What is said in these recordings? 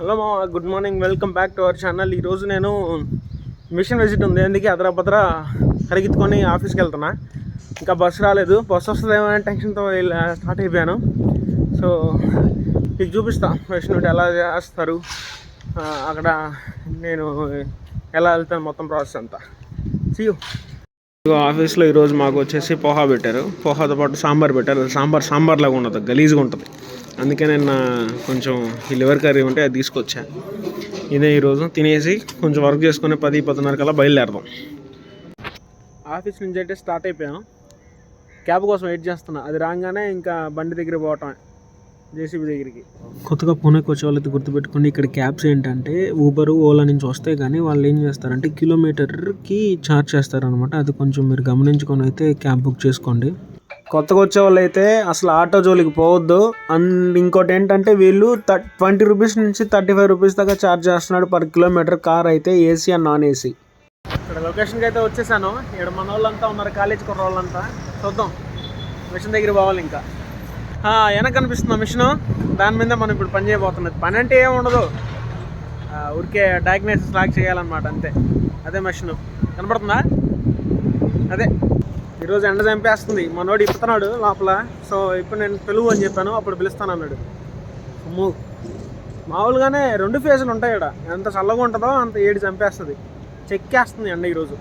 Hello మా good morning. Welcome back to our channel. ఈరోజు నేను మిషన్ విజిట్ ఉంది. అందుకే అదరా భద్ర పరిగెత్తుకొని ఆఫీస్కి వెళ్తున్నా. ఇంకా బస్సు రాలేదు. బస్సు వస్తుందేమో అనే టెన్షన్తో స్టార్ట్ అయిపోయాను. సో మీకు చూపిస్తా మిషన్ ఎలా చేస్తారు. అక్కడ నేను ఎలా వెళ్తాను మొత్తం ప్రాసెస్ అంతా. సీ ఆఫీస్లో ఈరోజు మాకు వచ్చేసి పోహా పెట్టారు. పోహాతో పాటు సాంబార్ పెట్టారు. సాంబార్ సాంబార్ లాగా ఉండదు. గలీజ్గా ఉంటుంది. అందుకే నేను నా కొంచెం ఈ లివర్ కర్రీ ఉంటే అది తీసుకొచ్చా. ఇదే ఈరోజు తినేసి కొంచెం వర్క్ చేసుకుని పది పదిన్నర కల్లా బయలుదేరదాం. ఆఫీస్ నుంచి అయితే స్టార్ట్ అయిపోయాం క్యాబ్ కోసం వెయిట్ చేస్తున్నా. అది రాగానే ఇంకా బండి దగ్గర పోవటం జేసీబీ దగ్గరికి. కొత్తగా పూణేకి వచ్చే వాళ్ళకి గుర్తుపెట్టుకోండి ఇక్కడ క్యాబ్స్ ఏంటంటే ఊబర్ ఓలా నుంచి వస్తాయి కానీ వాళ్ళు ఏం చేస్తారంటే కిలోమీటర్కి ఛార్జ్ చేస్తారనమాట అది కొంచెం మీరు గమనించుకొని అయితే క్యాబ్ బుక్ చేసుకోండి. కొత్తగా వచ్చే వాళ్ళు అయితే అసలు ఆటో జోలికి పోవద్దు. అండ్ ఇంకోటి ఏంటంటే వీళ్ళు ట్వంటీ రూపీస్ నుంచి థర్టీ ఫైవ్ రూపీస్ దాకా ఛార్జ్ చేస్తున్నాడు పర్ కిలోమీటర్ కార్ అయితే ఏసీ అండ్ నాన్ ఏసీ. ఇక్కడ లొకేషన్కి అయితే వచ్చేసాను. ఇక్కడ మన వాళ్ళంతా ఉన్నారు కాలేజ్ కుర్ర వాళ్ళంతా చూద్దాం. మిషన్ దగ్గర పోవాలి ఇంకా. వెనక కనిపిస్తున్న మిషన్. దాని మీద మనం ఇప్పుడు పని చేయబోతున్నది. పని అంటే ఏమి ఉండదు. ఊరికే డయాగ్నోసిస్ లాక్ చేయాలన్నమాట అంతే. అదే మిషను. కనపడుతుందా? అదే. ఈరోజు ఎండ చంపేస్తుంది. మనోడు ఇప్పుతున్నాడు లోపల. సో ఇప్పుడు నేను పిలువు అని చెప్పాను. అప్పుడు పిలుస్తాను అన్నాడు. అమ్మో. మామూలుగానే రెండు ఫేజులు ఉంటాయి ఇక్కడ ఎంత చల్లగా ఉంటుందో అంత ఏడు చంపేస్తుంది. చెక్కేస్తుంది ఎండ ఈరోజు.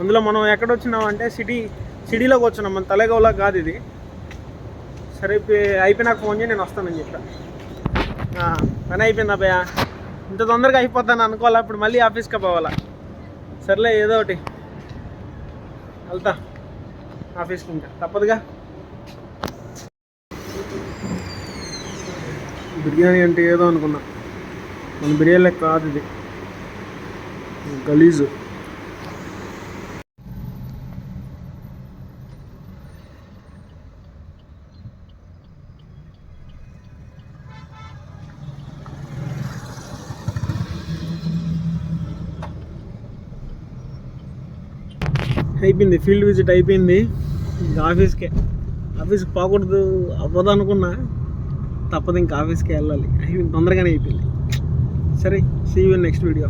అందులో మనం ఎక్కడ వచ్చినాం అంటే సిటీ సిటీలోకి వచ్చినాం. మన తలేగౌలా కాదు ఇది. సరే అయిపోయినాక ఫోన్ చేయి నేను వస్తానని చెప్పా. పని అయిపోయింది అబ్బాయ? ఇంత తొందరగా అయిపోతాను అనుకోవాలా? ఇప్పుడు మళ్ళీ ఆఫీస్కి పోవాలా? సర్లే ఏదో ఒకటి. వెళ్తా. ఆఫీస్కి ఇంకా తప్పదుగా? బిర్యానీ అంటే ఏదో అనుకున్నా. మన బిర్యానీ కాదు ఇది. గలీజు. అయిపోయింది. ఫీల్డ్ విజిట్ అయిపోయింది. ఇంకా ఆఫీస్కే. ఆఫీస్కి పోకూడదు అవ్వదు అనుకున్నా తప్పదు ఇంకా ఆఫీస్కే వెళ్ళాలి. అయిపోయింది తొందరగానే అయిపోయింది. సరే సీ యూ నెక్స్ట్ వీడియో